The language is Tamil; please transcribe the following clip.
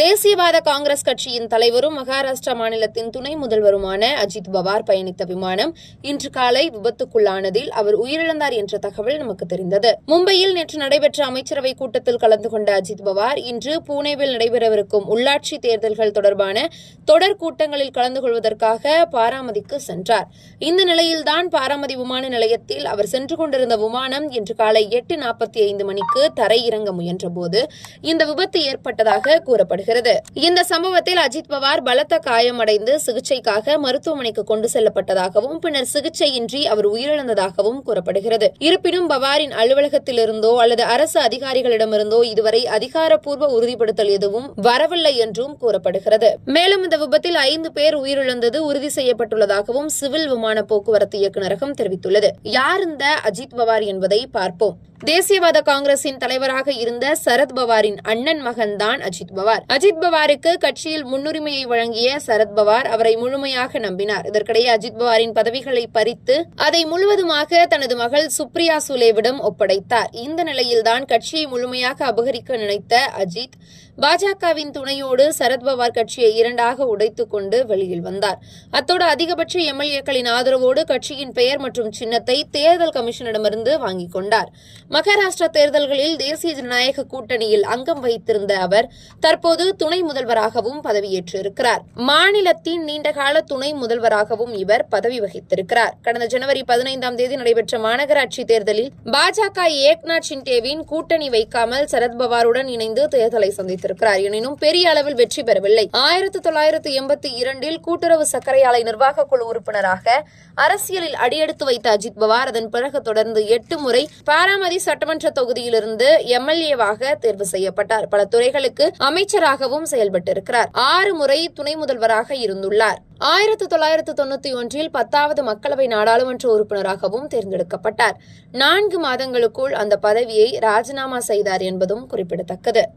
தேசியவாத காங்கிரஸ் கட்சியின் தலைவரும் மகாராஷ்டிரா மாநிலத்தின் துணை முதல்வருமான அஜித் பவார் பயணித்த விமானம் இன்று காலை விபத்துக்குள்ளானதில் அவர் உயிரிழந்தார் என்ற தகவல் நமக்கு தெரிந்தது. மும்பையில் நேற்று நடைபெற்ற அமைச்சரவை கூட்டத்தில் கலந்து கொண்ட அஜித் பவார் இன்று பூனேவில் நடைபெறவிருக்கும் உள்ளாட்சி தேர்தல்கள் தொடர்பான தொடர் கூட்டங்களில் கலந்து கொள்வதற்காக பாராமதிக்கு சென்றார். இந்த நிலையில்தான் பாராமதி விமான நிலையத்தில் அவர் சென்று கொண்டிருந்த விமானம் இன்று காலை எட்டு நாற்பத்தி ஐந்து மணிக்கு தரையிறங்க முயன்றபோது இந்த விபத்து ஏற்பட்டதாக கூறப்படுகிறது. இந்த சம்பவத்தில் அஜித் பவார் பலத்த காயமடைந்து சிகிச்சைக்காக மருத்துவமனைக்கு கொண்டு செல்லப்பட்டதாகவும் பின்னர் சிகிச்சையின்றி அவர் உயிரிழந்ததாகவும் கூறப்படுகிறது. இருப்பினும் பவாரின் அலுவலகத்திலிருந்தோ அல்லது அரசு அதிகாரிகளிடமிருந்தோ இதுவரை அதிகாரப்பூர்வ உறுதிப்படுத்தல் எதுவும் வரவில்லை என்றும் கூறப்படுகிறது. மேலும் இந்த விபத்தில் ஐந்து பேர் உயிரிழந்தது உறுதி செய்யப்பட்டுள்ளதாகவும் சிவில் விமான போக்குவரத்து இயக்குநரகம் தெரிவித்துள்ளது. யார் இந்த அஜித் பவார் என்பதை பார்ப்போம். தேசியவாத காங்கிரசின் தலைவராக இருந்த சரத் பவாரின் அண்ணன் மகன்தான் அஜித் பவார். அஜித் பவாருக்கு கட்சியில் முன்னுரிமையை வழங்கிய சரத் பவார் அவரை முழுமையாக நம்பினார். இதற்கிடையே அஜித் பவாரின் பதவிகளை பறித்து அதை முழுவதுமாக தனது மகள் சுப்ரியா சுலேவிடம் ஒப்படைத்தார். இந்த நிலையில்தான் கட்சியை முழுமையாக அபகரிக்க நினைத்த அஜித் பாஜகவின் துணையோடு சரத்பவார் கட்சியை இரண்டாக உடைத்துக் கொண்டு வெளியில் வந்தார். அத்தோடு அதிகபட்ச எம்எல்ஏக்களின் ஆதரவோடு கட்சியின் பெயர் மற்றும் சின்னத்தை தேர்தல் கமிஷனிடமிருந்து வாங்கிக் கொண்டார். மகாராஷ்டிரா தேர்தல்களில் தேசிய ஜனநாயக கூட்டணியில் அங்கம் வைத்திருந்த அவர் தற்போது துணை முதல்வராகவும் பதவியேற்றிருக்கிறார். மாநிலத்தின் நீண்டகால துணை முதல்வராகவும் இவர் பதவி வகித்திருக்கிறார். கடந்த ஜனவரி பதினைந்தாம் தேதி நடைபெற்ற மாநகராட்சி தேர்தலில் பாஜக ஏக்நாத் ஷிண்டேவின் கூட்டணி வைக்காமல் சரத்பவாருடன் இணைந்து தேர்தலை சந்தித்தார் வைத்திருக்கிறார். எனினும் பெரிய அளவில் வெற்றி பெறவில்லை. ஆயிரத்தி தொள்ளாயிரத்தி எண்பத்தி இரண்டில் கூட்டுறவு சர்க்கரை ஆலை நிர்வாக குழு உறுப்பினராக அரசியலில் அடியெடுத்து வைத்த அஜித் பவார் அதன் பிறகு தொடர்ந்து எட்டு முறை பாராமதி சட்டமன்ற தொகுதியிலிருந்து எம்எல்ஏவாக தேர்வு செய்யப்பட்டார். பல துறைகளுக்கு அமைச்சராகவும் செயல்பட்டிருக்கிறார். ஆறு முறை துணை முதல்வராக இருந்துள்ளார். ஆயிரத்தி தொள்ளாயிரத்து தொண்ணூத்தி ஒன்றில் பத்தாவது மக்களவை நாடாளுமன்ற உறுப்பினராகவும் தேர்ந்தெடுக்கப்பட்டார். நான்கு மாதங்களுக்குள் அந்த பதவியை ராஜினாமா செய்தார் என்பதும் குறிப்பிடத்தக்கது.